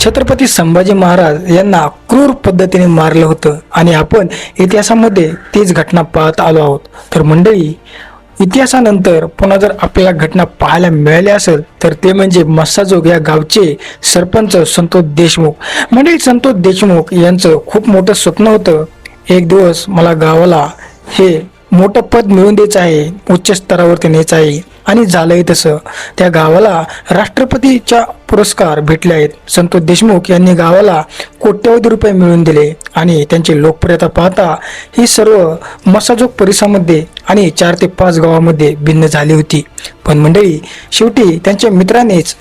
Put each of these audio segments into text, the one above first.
छत्रपती संभाजी महाराज यांना क्रूर पद्धतीने मारलं होतं आणि आपण इतिहासामध्ये तीच घटना पाहत आलो आहोत. तर मंडळी इतिहासानंतर पुन्हा जर आपल्याला घटना पाहायला मिळाली असेल तर ते म्हणजे मस्साजोग या गावचे सरपंच संतोष देशमुख. मंडळी संतोष देशमुख यांचं खूप मोठं स्वप्न होतं एक दिवस मला गावाला हे मोठं पद मिळवून द्यायचं आहे उच्च स्तरावरती न्यायचं आहे. आणि झालंय तसं. त्या गावाला राष्ट्रपतीच्या पुरस्कार भेटले आहेत. संतोष देशमुख यांनी गावाला कोट्यवधी रुपये मिळवून दिले आणि त्यांची लोकप्रियता पाहता ही सर्व मसाजोग परिसरामध्ये आणि चार ते पाच गावामध्ये भिन्न झाली होती. पण मंडळी शेवटी त्यांच्या मित्रानेच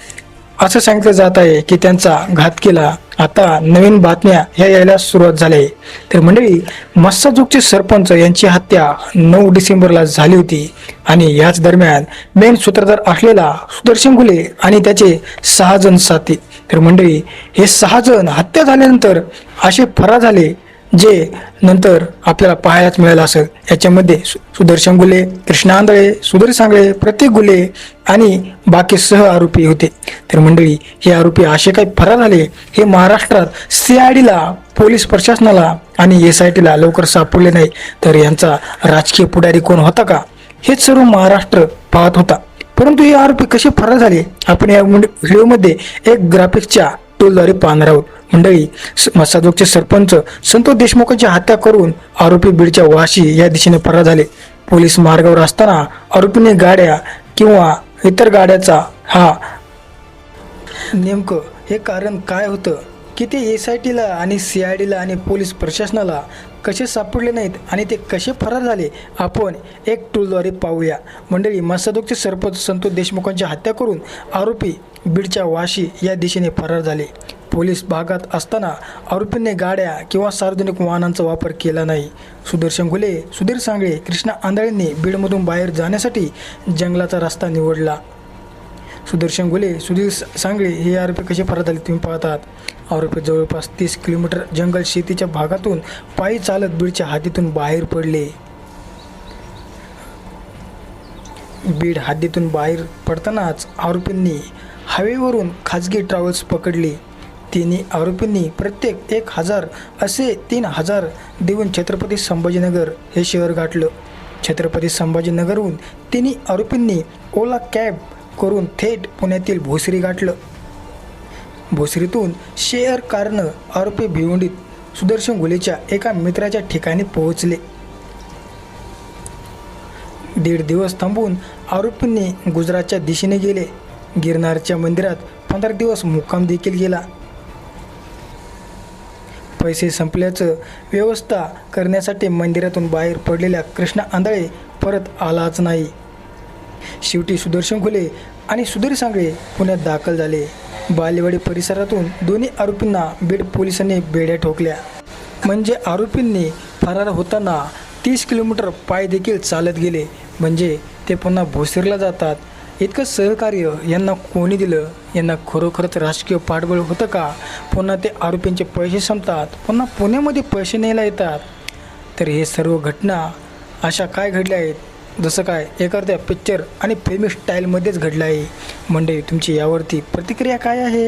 असं सांगितलं जात आहे की त्यांचा घात केला. आता नवीन बातम्या ह्या यायला सुरुवात झाली. आहे तर मंडळी मस्साजोगचे सरपंच यांची हत्या नऊ डिसेंबरला झाली होती. आणि याच दरम्यान मेन सूत्रधार असलेला सुदर्शन गुले आणि त्याचे सहा जण साथी. तर मंडळी हे सहा जण हत्या झाल्यानंतर असे फरार झाले जे नंतर आपल्याला पाहायलाच मिळालं असेल. याच्यामध्ये सु- सुदर्शन गुले कृष्णा आंधळे सुधीर सांगळे प्रत्येक गुले आणि बाकी सह आरोपी होते. तर मंडळी हे आरोपी असे काही फरार झाले हे महाराष्ट्रात सीआयडीला पोलीस प्रशासनाला आणि एस आय टीला लवकर सापडले नाही. तर यांचा राजकीय पुढारी कोण होता का? हेच सर्व महाराष्ट्र पाहत होता. परंतु हे आरोपी कसे फरार झाले? आपण या व्हिडिओमध्ये एक ग्राफिक्सच्या टूलद्वारे पाहणार आहोत. मंडळी स- सरपंच संतोष देशमुखांची हत्या करून आरोपी बीडच्या वाशी या दिशेने फरार झाले. पोलीस मार्गावर असताना आरोपीने गाड्या किंवा इतर गाड्याचा हा नेमकं हे कारण काय होतं? की ते एस आय टीला आणि सी आय डीला आणि पोलीस प्रशासनाला कसे सापडले नाहीत आणि ते कसे फरार झाले? आपण एक टूलद्वारे पाहूया. मंडळी मसादोगचे सरपंच संतोष देशमुखांची हत्या करून आरोपी बीडच्या वाशी या दिशेने फरार झाले. पोलीस भागात असताना आरोपींनी गाड्या किंवा सार्वजनिक वाहनांचा वापर केला नाही. सुदर्शन गुले सुधीर सांगळे कृष्णा आंधळेंनी बीडमधून बाहेर जाण्यासाठी जंगलाचा रस्ता निवडला. सुदर्शन गुले सुधीर सांगळे हे आरोपी कसे फरार झाले तुम्ही पाहतात. आरोपी जवळपास तीस किलोमीटर जंगल शेतीच्या भागातून पायी चालत बीडच्या हातीतून बाहेर पडले. बीड हद्दीतून बाहेर पडतानाच आरोपींनी हवेवरून खाजगी ट्रॅव्हल्स पकडली. तिन्ही आरोपींनी प्रत्येक एक हजार असे तीन हजार देऊन छत्रपती संभाजीनगर हे शहर गाठलं. छत्रपती संभाजीनगरहून तिन्ही आरोपींनी ओला कॅब करून थेट पुण्यातील भोसरी गाठलं. भोसरीतून शेअर कारनं आरोपी भिवंडीत सुदर्शन गुलेच्या एका मित्राच्या ठिकाणी पोहोचले. दीड दिवस थांबून आरोपींनी गुजरातच्या दिशेने गेले. गिरनारच्या मंदिरात पंधरा दिवस मुक्काम देखील गेला. पैसे संपल्याचं व्यवस्था करण्यासाठी मंदिरातून बाहेर पडलेल्या कृष्णा आंधळे परत आलाच नाही. शेवटी सुदर्शन खुले आणि सुधीर सांगळे पुण्यात दाखल झाले. बालेवाडी परिसरातून दोन्ही आरोपींना बीड पोलिसांनी बेड्या ठोकल्या. म्हणजे आरोपींनी फरार होताना तीस किलोमीटर पाय देखील चालत गेले. म्हणजे ते पुन्हा भोसरीला जातात. इतकं सहकार्य यांना कोणी दिलं? यांना खरोखरच राजकीय पाठबळ होतं का? पुन्हा ते आरोपींचे पैसे संपतात पुन्हा पुण्यामध्ये पैसे न्यायला येतात. तर हे सर्व घटना अशा काय घडल्या आहेत? जसं काय एखाद्या पिक्चर आणि फिल्मी स्टाईलमध्येच घडलं आहे. मंडळी तुमची यावरती प्रतिक्रिया काय आहे?